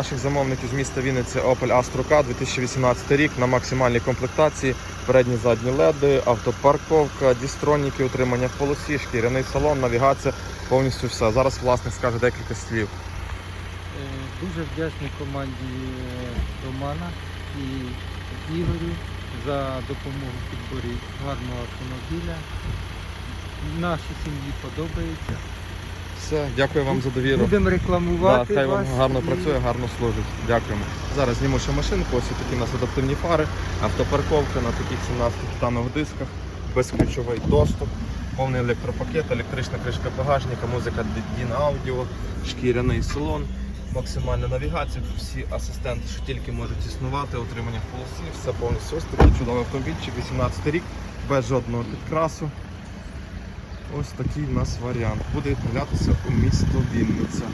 Наших замовників з міста Вінниці Opel Astra K 2018 рік на максимальній комплектації, передні задні леди, автопарковка, дістроніки, утримання в полосі, шкіряний салон, навігація, повністю все. Зараз власник скаже декілька слів. Е, Дуже вдячний команді е, Романа і Ігорю за допомогу в підборі гарного автомобіля. Нашій сім'ї подобається. Все, дякую вам за довіру. Будемо Да, рекламувати. хай вам гарно працює, гарно служить. Дякуємо. Зараз зніму ще машинку, ось такі у нас адаптивні фари, автопарковка на таких 17 титанових дисках, безключовий доступ, повний електропакет, електрична кришка багажника, музика DIN аудіо, шкіряний салон, максимальна навігація, всі асистенти, що тільки можуть існувати, отримання в полосі, все повністю ось такий чудовий автомобільчик, 18 рік, без жодного підкрасу. Ось такий у нас варіант. Буде відправлятися у місто Вінниця.